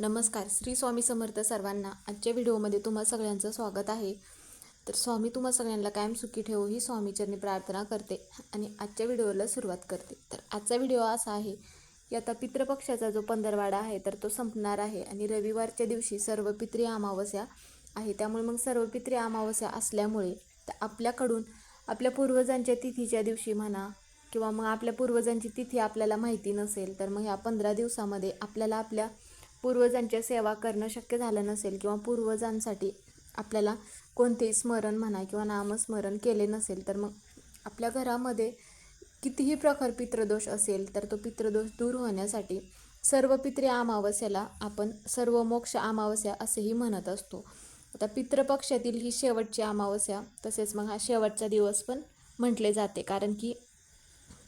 नमस्कार श्री स्वामी समर्थ सर्वांना आजच्या व्हिडिओमध्ये तुम्हा सगळ्यांचं स्वागत आहे. तर स्वामी तुम्हा सगळ्यांना कायम सुखी ठेवू ही स्वामीचरणी प्रार्थना करते आणि आजच्या व्हिडिओला सुरुवात करते. तर आजचा व्हिडिओ असा आहे की आता पितृपक्षाचा जो पंधरवाडा आहे तर तो संपणार आहे आणि रविवारच्या दिवशी सर्व पित्री अमावस्या आहे. त्यामुळे मग सर्व पित्री अमावस्या असल्यामुळे तर आपल्याकडून आपल्या पूर्वजांच्या तिथीच्या दिवशी म्हणा किंवा मग आपल्या पूर्वजांची तिथी आपल्याला माहिती नसेल तर मग ह्या पंधरा दिवसामध्ये आपल्याला आपल्या पूर्वजांच्या सेवा करणं शक्य झालं नसेल किंवा पूर्वजांसाठी आपल्याला कोणतेही स्मरण म्हणा किंवा नामस्मरण केले नसेल तर मग आपल्या घरामध्ये कितीही प्रकार पितृदोष असेल तर तो पितृदोष दूर होण्यासाठी सर्व पित्रे अमावस्याला आपण सर्व मोक्ष अमावस्या असेही म्हणत असतो. आता पितृपक्षातील ही शेवटची अमावस्या तसेच मग हा शेवटचा दिवस पण म्हटले जाते कारण की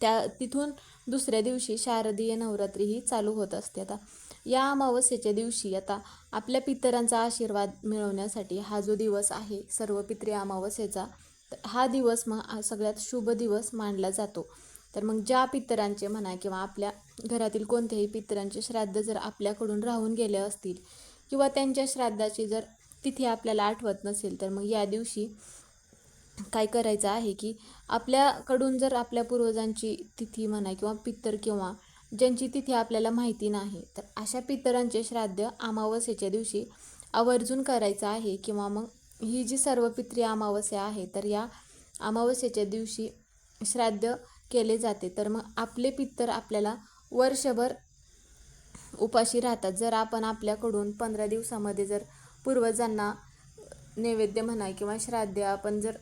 त्या तिथून दुसऱ्या दिवशी शारदीय नवरात्री ही चालू होत असते. आता या अमावस्येच्या दिवशी आता आपल्या पितरांचा आशीर्वाद मिळवण्यासाठी हा जो दिवस आहे सर्व पित्री अमावस्येचा तर हा दिवस मग सगळ्यात शुभ दिवस मानला जातो. तर मग ज्या पितरांचे म्हणा किंवा आपल्या घरातील कोणत्याही पितरांचे श्राद्ध जर आपल्याकडून राहून गेले असतील किंवा त्यांच्या श्राद्धाची जर तिथे आपल्याला आठवत नसेल तर मग या दिवशी काय करायचं आहे की आपल्याकडून जर आपल्या पूर्वजांची तिथी म्हणा किंवा पितर किंवा ज्यांची तिथी आपल्याला माहिती नाही. तर अशा पितरांचे श्राद्ध अमावस्येच्या दिवशी आवर्जून करायचं आहे किंवा मग ही जी सर्व पित्री अमावस्या आहे तर या अमावस्येच्या दिवशी श्राद्ध केले जाते. तर मग आपले पित्तर आपल्याला वर्षभर उपाशी राहतात. जर आपण आपल्याकडून पंधरा दिवसामध्ये जर पूर्वजांना नैवेद्य म्हणा किंवा श्राद्ध आपण जर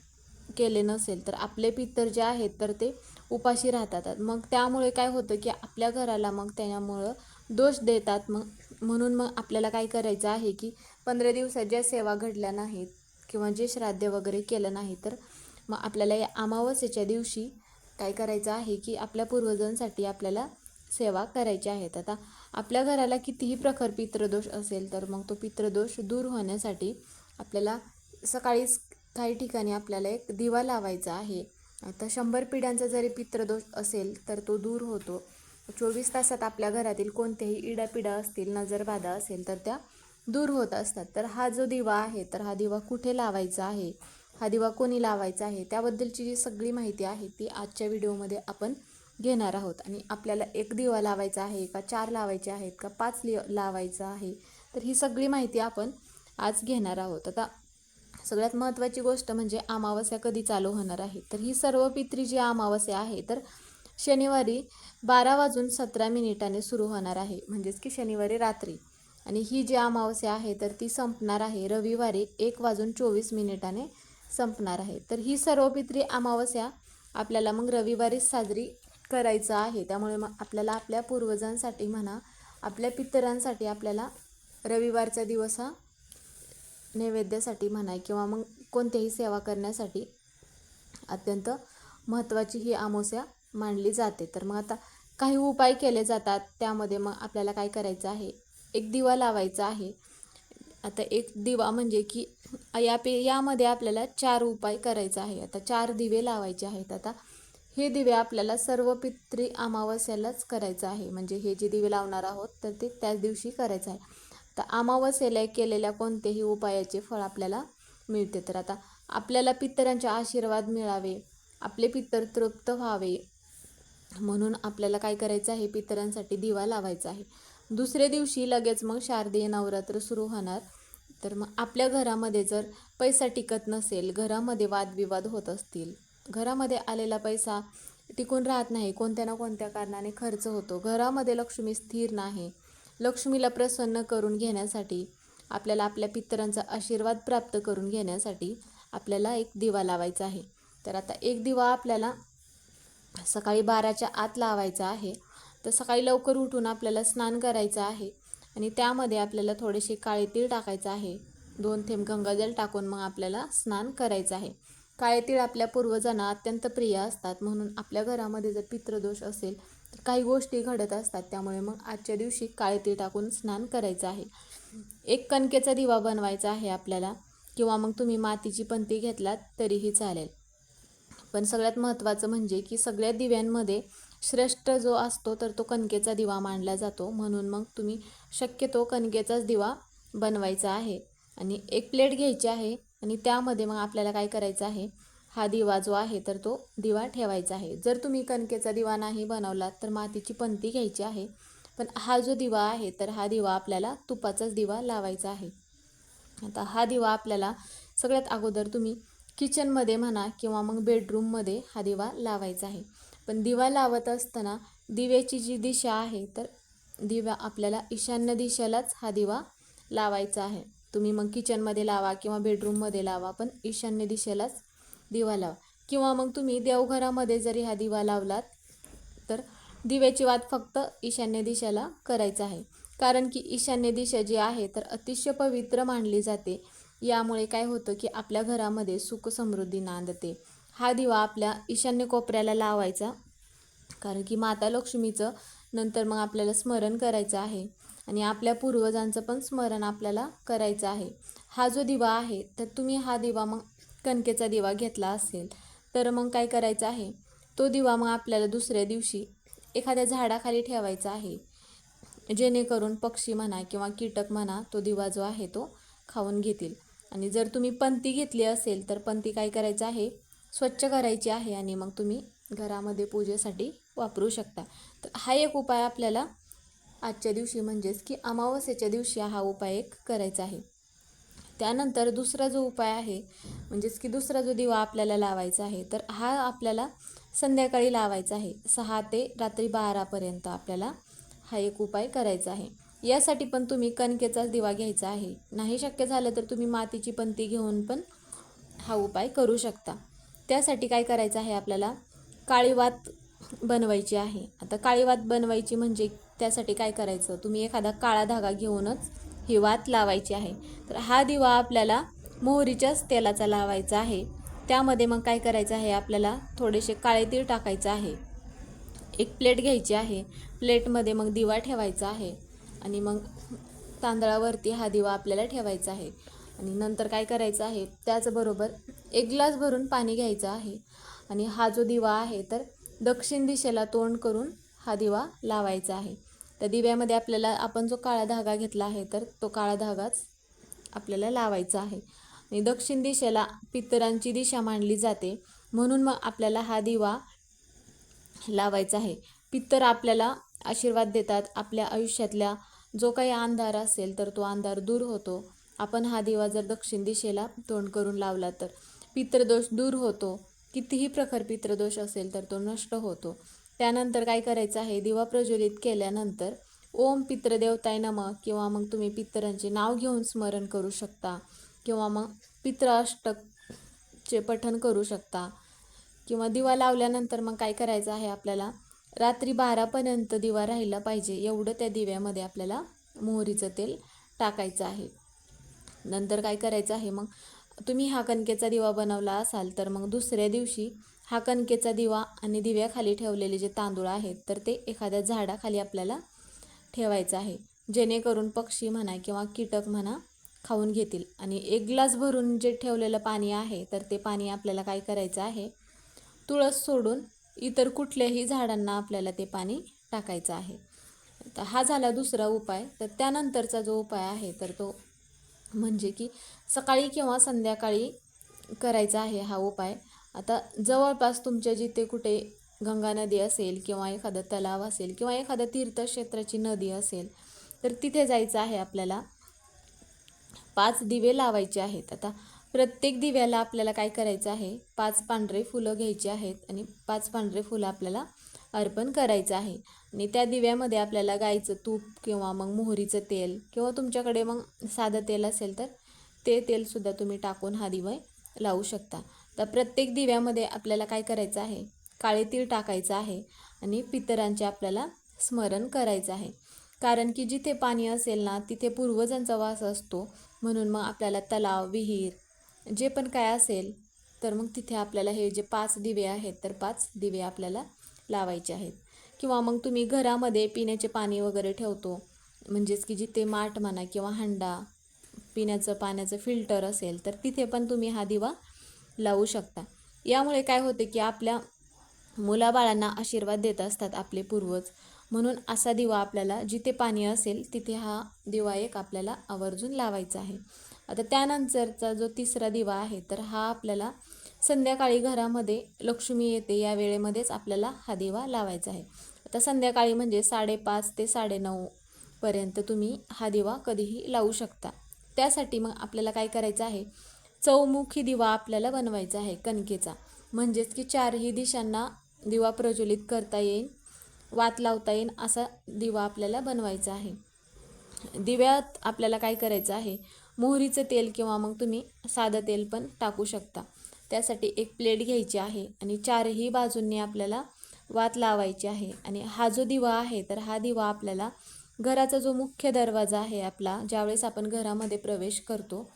केले नसेल तर आपले पित्तर जे आहेत तर ते उपाशी राहतात. मग त्यामुळे काय होतं की आपल्या घराला मग त्यामुळं दोष देतात. मग म्हणून मग आपल्याला काय करायचं आहे की पंधरा दिवसात ज्या सेवा घडल्या नाहीत किंवा जे श्राद्ध वगैरे केलं नाही तर मग आपल्याला या अमावस्येच्या दिवशी काय करायचं आहे की आपल्या पूर्वजांसाठी आपल्याला सेवा करायची आहेत. आता आपल्या घराला कितीही प्रखर पितृदोष असेल तर मग तो पितृदोष दूर होण्यासाठी आपल्याला सकाळीच काही ठिकाणी आपल्याला एक दिवा लावायचा आहे. आता शंभर पिढ्यांचा जरी पित्रदोष असेल तर तो दूर होतो. चोवीस तासात आपल्या घरातील कोणत्याही इडापिडा असतील नजरबाधा असेल तर त्या दूर होत असतात. तर हा जो दिवा आहे तर हा दिवा कुठे लावायचा आहे? हा दिवा कोणी लावायचा आहे? त्याबद्दलची जी सगळी माहिती आहे ती आजच्या व्हिडिओमध्ये आपण घेणार आहोत. आणि आपल्याला एक दिवा लावायचा आहे का चार लावायचे आहेत का पाच लि लावायचं आहे तर ही सगळी माहिती आपण आज घेणार आहोत. आता सगळ्यात महत्त्वाची गोष्ट म्हणजे अमावस्या कधी चालू होणार आहे. तर ही सर्व पित्री जी अमावस्या आहे तर शनिवारी बारा वाजून सतरा मिनिटाने सुरू होणार आहे. म्हणजेच की शनिवारी रात्री. आणि ही जी अमावस्या आहे तर ती संपणार आहे. रविवारी एक वाजून चोवीस मिनिटाने संपणार आहे. तर ही सर्व पित्री अमावस्या आपल्याला मग रविवारीच साजरी करायचं आहे. त्यामुळे मग आपल्याला आपल्या पूर्वजांसाठी म्हणा आपल्या पितरांसाठी आपल्याला रविवारचा दिवस हा नैवेद्यासाठी म्हणा किंवा मग कोणत्याही सेवा करण्यासाठी अत्यंत महत्त्वाची ही अमावस्या मानली जाते. तर मग आता काही उपाय केले जातात. त्यामध्ये मग आपल्याला काय करायचं आहे? एक दिवा लावायचा आहे. आता एक दिवा म्हणजे की या पे यामध्ये आपल्याला चार उपाय करायचा आहे आता चार दिवे लावायचे आहेत. आता हे दिवे आपल्याला सर्व पित्री अमावस्यालाच करायचं आहे. म्हणजे हे जे दिवे लावणार आहोत तर ते त्याच दिवशी करायचं आहे. तर अमावस्येला केलेल्या कोणत्याही उपायाचे फळ आपल्याला मिळते. तर आता आपल्याला पितरांचे आशीर्वाद मिळावे आपले पितर तृप्त व्हावे म्हणून आपल्याला काय करायचं आहे? पितरांसाठी दिवा लावायचा आहे. दुसऱ्या दिवशी लगेच मग शारदीय नवरात्र सुरू होणार. तर मग आपल्या घरामध्ये जर पैसा टिकत नसेल घरामध्ये वादविवाद होत असतील घरामध्ये आलेला पैसा टिकून राहत नाही कोणत्या ना कोणत्या कारणाने खर्च होतो घरामध्ये लक्ष्मी स्थिर नाही लक्ष्मीला प्रसन्न करून घेण्यासाठी आपल्याला आपल्या पितरांचा आशीर्वाद प्राप्त करून घेण्यासाठी आपल्याला एक दिवा लावायचा आहे. तर आता एक दिवा आपल्याला सकाळी बाराच्या आत लावायचा आहे. तर सकाळी लवकर उठून आपल्याला स्नान करायचं आहे आणि त्यामध्ये आपल्याला थोडेसे काळे तीळ टाकायचं आहे. दोन थेंब गंगाजल टाकून मग आपल्याला स्नान करायचं आहे. काळे तीळ आपल्या पूर्वजांना अत्यंत प्रिय असतात. म्हणून आपल्या घरामध्ये जर पितृदोष असेल तर काही गोष्टी घडत असतात त्यामुळे मग आजच्या दिवशी काळे तीळ टाकून स्नान करायचं आहे. एक कणकेचा दिवा बनवायचा आहे आपल्याला किंवा मग तुम्ही मातीची पंती घेतलात तरीही चालेल. पण सगळ्यात महत्त्वाचं म्हणजे की सगळ्या दिव्यांमध्ये श्रेष्ठ जो असतो तर तो कणकेचा दिवा मांडला जातो. म्हणून मग तुम्ही शक्यतो कणकेचाच दिवा बनवायचा आहे. आणि एक प्लेट घ्यायची आहे आणि त्यामध्ये मग आपल्याला काय करायचं आहे हा दिवा जो आहे तर तो दिवा ठेवायचा आहे. जर तुम्ही कणकेचा दिवा नाही बनवलात तर मातीची पंती घ्यायची आहे. पण हा जो दिवा आहे तर हा दिवा आपल्याला तुपाचाच दिवा लावायचा आहे. आता हा दिवा आपल्याला सगळ्यात अगोदर तुम्ही किचनमध्ये म्हणा किंवा मग बेडरूममध्ये हा दिवा लावायचा आहे. पण दिवा लावत असताना दिव्याची जी दिशा आहे तर दिवा आपल्याला ईशान्य दिशेलाच हा दिवा लावायचा आहे. तुम्ही मग किचनमध्ये लावा किंवा बेडरूममध्ये लावा पण ईशान्य दिशेलाच दिवा लावा किंवा मग तुम्ही देवघरामध्ये जरी हा दिवा लावलात तर दिव्याची वात फक्त ईशान्य दिशेला करायचं आहे. कारण की ईशान्य दिशा जी आहे तर अतिशय पवित्र मानली जाते. यामुळे काय होतं की आपल्या घरामध्ये सुख समृद्धी नांदते. हा दिवा आपल्या ईशान्य कोपऱ्याला लावायचा कारण की माता लक्ष्मीचं नंतर मग आपल्याला स्मरण करायचं आहे. आणि आपल्या पूर्वजांचं पण स्मरण आपल्याला करायचं आहे. हा जो दिवा आहे तर तुम्ही हा दिवा मग कणकेचा दिवा घेतला असेल तर मग काय करायचं आहे? तो दिवा मग आपल्याला दुसऱ्या दिवशी एखाद्या झाडाखाली ठेवायचा आहे. जेणेकरून पक्षी म्हणा किंवा कीटक म्हणा तो दिवा जो आहे तो खाऊन घेतील. आणि जर तुम्ही पंती घेतली असेल तर पंती काय करायचं आहे? स्वच्छ करायची आहे आणि मग तुम्ही घरामध्ये पूजेसाठी वापरू शकता. तर हा एक उपाय आपल्याला आजच्या दिवशी म्हणजेच की अमावस्येच्या दिवशी हा उपाय एक करायचा आहे. त्यानंतर दुसरा जो उपाय आहे म्हणजेच की दुसरा जो दिवा आपल्याला लावायचा आहे तर हा आपल्याला संध्याकाळी लावायचा आहे. सहा ते रात्री बारापर्यंत आपल्याला हा एक उपाय करायचा आहे. यासाठी पण तुम्ही कणकेचाच दिवा घ्यायचा आहे. नाही शक्य झालं तर तुम्ही मातीची पंती घेऊन पण हा उपाय करू शकता. त्यासाठी काय करायचं आहे आपल्याला? काळीवात बनवायची आहे. आता काळीवात बनवायची म्हणजे त्यासाठी काय करायचं? तुम्ही एखादा काळा धागा घेऊनच ही वात लावायची आहे. तर हा दिवा आपल्याला मोहरीच्याच तेलाचा लावायचा आहे. त्यामध्ये मग काय करायचं आहे? आपल्याला थोडेसे काळे तीळ टाकायचं आहे. एक प्लेट घ्यायची आहे. प्लेटमध्ये मग दिवा ठेवायचा आहे. आणि मग तांदळावरती हा दिवा आपल्याला ठेवायचा आहे. आणि नंतर काय करायचं आहे? त्याचबरोबर एक ग्लास भरून पाणी घ्यायचं आहे. आणि हा जो दिवा आहे तर दक्षिण दिशेला तोंड करून हा दिवा लावायचा आहे. त्या दिव्यामध्ये आपल्याला आपण जो काळा धागा घेतला आहे तर तो काळा धागाच आपल्याला लावायचा आहे. आणि दक्षिण दिशेला पितरांची दिशा मांडली जाते. म्हणून मग आपल्याला हा दिवा लावायचा आहे. पित्तर आपल्याला आशीर्वाद देतात. आपल्या आयुष्यातल्या जो काही अंधार असेल तर तो अंधार दूर होतो. आपण हा दिवा जर दक्षिण दिशेला तोंड करून लावला तर पितृदोष दूर होतो. कितीही प्रखर पितृदोष असेल तर तो नष्ट होतो. त्यानंतर काय करायचं आहे? दिवा प्रज्वलित केल्यानंतर ओम पितृदेवताय नम किंवा मग तुम्ही पितरांचे नाव घेऊन स्मरण करू शकता. किंवा मग पित्राष्टकचे अष्टकचे पठण करू शकता. किंवा दिवा लावल्यानंतर मग काय करायचं आहे आपल्याला? रात्री बारापर्यंत दिवा राहिला पाहिजे एवढं त्या दिव्यामध्ये आपल्याला मोहरीचं तेल टाकायचं आहे. नंतर काय करायचं आहे मग? तुम्ही हा कणकेचा दिवा बनवला असाल तर मग दुसऱ्या दिवशी हा कणकेचा दिवा आणि दिव्याखाली ठेवलेले जे तांदूळ आहेत तर ते एखाद्या झाडाखाली आपल्याला ठेवायचं आहे. जेणेकरून पक्षी म्हणा किंवा कीटक म्हणा खाऊन घेतील. आणि एक ग्लास भरून जे ठेवलेलं पाणी आहे तर ते पाणी आपल्याला काय करायचं आहे? तुळस सोडून इतर कुठल्याही झाडांना आपल्याला ते पाणी टाकायचं आहे. तर हा झाला दुसरा उपाय. तर त्यानंतरचा जो उपाय आहे तर तो म्हणजे की सकाळी किंवा संध्याकाळी करायचा आहे हा उपाय. आता जवळपास तुमच्या जिथे कुठे गंगा नदी असेल किंवा एखादं तलाव असेल किंवा एखादं तीर्थक्षेत्राची नदी असेल तर तिथे जायचं आहे आपल्याला. पाच दिवे लावायचे आहेत. आता प्रत्येक दिव्याला आपल्याला काय करायचं आहे? पाच पांढरे फुलं घ्यायची आहेत आणि पाच पांढरे फुलं आपल्याला अर्पण करायचं आहे. आणि त्या दिव्यामध्ये आपल्याला गाईचं तूप किंवा मग मोहरीचं तेल किंवा तुमच्याकडे मग साधं तेल असेल तर ते तेलसुद्धा तुम्ही टाकून हा दिवय लावू शकता. तर प्रत्येक दिव्यामध्ये आपल्याला काय करायचं आहे? काळे तीळ टाकायचं आहे आणि पितरांचे आपल्याला स्मरण करायचं आहे. कारण की जिथे पाणी असेल ना तिथे पूर्वजांचा वास असतो. म्हणून मग आपल्याला तलाव विहीर जे पण काय असेल तर मग तिथे आपल्याला हे जे पाच दिवे आहेत तर पाच दिवे आपल्याला लावायचे आहेत. किंवा मग तुम्ही घरामध्ये पिण्याचे पाणी वगैरे ठेवतो. म्हणजेच की जिथे माठ म्हणा किंवा हंडा पिण्याचं पाण्याचं फिल्टर असेल तर तिथे पण तुम्ही हा दिवा लावू शकता. यामुळे काय होते की आपल्या मुलाबाळांना आशीर्वाद देत असतात आपले पूर्वज. म्हणून असा दिवा आपल्याला जिथे पाणी असेल तिथे हा दिवा एक आपल्याला आवर्जून लावायचा आहे. आता त्यानंतरचा जो तिसरा दिवा आहे तर हा आपल्याला संध्याकाळी घरामध्ये लक्ष्मी येते या वेळेमध्येच आपल्याला हा दिवा लावायचा आहे. आता संध्याकाळी म्हणजे साडेपाच ते साडेनऊ पर्यंत तुम्ही हा दिवा कधीही लावू शकता. त्यासाठी मग आपल्याला काय करायचं आहे? चौमुखी दिवा आपल्याला बनवायचा आहे कणकेचा. म्हणजेच की चारही दिशांना दिवा प्रज्वलित करता येईल. वात लावता येईल असा दिवा आपल्याला बनवायचा आहे. दिव्यात आपल्याला काय करायचं आहे? मोहरीचं तेल किंवा मग तुम्ही साधं तेल पण टाकू शकता. त्यासाठी एक प्लेट घ्यायची आहे आणि चारही बाजूंनी आपल्याला वात लावायची आहे. आणि हा जो दिवा आहे तर हा दिवा आपल्याला घराचा जो मुख्य दरवाजा आहे आपला ज्यावेळेस आपण घरामध्ये प्रवेश करतो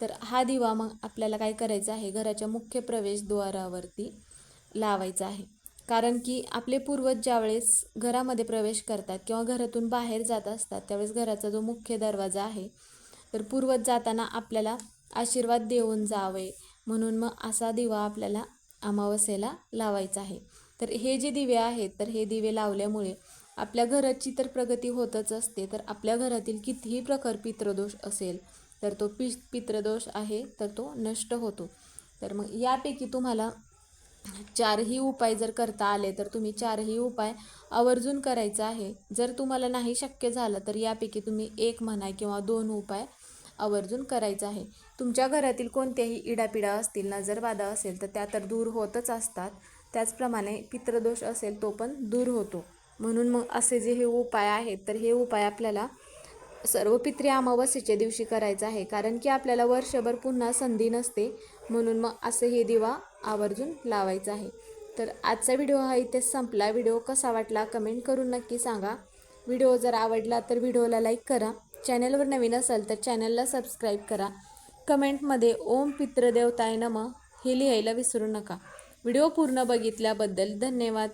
तर हा दिवा मग आपल्याला काय करायचं आहे? घराच्या मुख्य प्रवेशद्वारावरती लावायचा आहे. कारण की आपले पूर्वज ज्यावेळेस घरामध्ये प्रवेश करतात किंवा घरातून बाहेर जात असतात त्यावेळेस घराचा जो मुख्य दरवाजा आहे तर पूर्वज जाताना आपल्याला आशीर्वाद देऊन जावे म्हणून मग असा दिवा आपल्याला अमावस्येला लावायचा आहे. तर हे जे दिवे आहेत तर हे दिवे लावल्यामुळे आपल्या घराची तर प्रगती होतच असते तर आपल्या घरातील कितीही प्रखर पितृदोष असेल तर तो पि पितृदोष आहे तर तो नष्ट होतो. तर मग यापैकी तुम्हाला चारही उपाय जर करता आले तर तुम्ही चारही उपाय आवर्जून करायचा आहे. जर तुम्हाला नाही शक्य झालं तर यापैकी तुम्ही एक म्हणा किंवा दोन उपाय आवर्जून करायचा आहे. तुमच्या घरातील कोणत्याही इडापिडा असतील नजरबाधा असेल तर त्या तर दूर होतच असतात. त्याचप्रमाणे पितृदोष असेल तो पण दूर होतो. म्हणून मग असे जे हे उपाय आहेत तर हे उपाय आपल्याला सर्व पित्री अमावस्येच्या दिवशी करायचं आहे कारण की आपल्याला वर्षभर पुन्हा संधी नसते म्हणून मग असं हे दिवा आवर्जून लावायचं आहे. तर आजचा व्हिडिओ हा इथेच संपला. व्हिडिओ कसा वाटला कमेंट करून नक्की सांगा. व्हिडिओ जर आवडला तर व्हिडिओला लाईक करा. चॅनलवर नवीन असाल तर चॅनलला सबस्क्राईब करा. कमेंटमध्ये ओम पित्रदेवताय नम हे लिहायला विसरू नका. व्हिडिओ पूर्ण बघितल्याबद्दल धन्यवाद.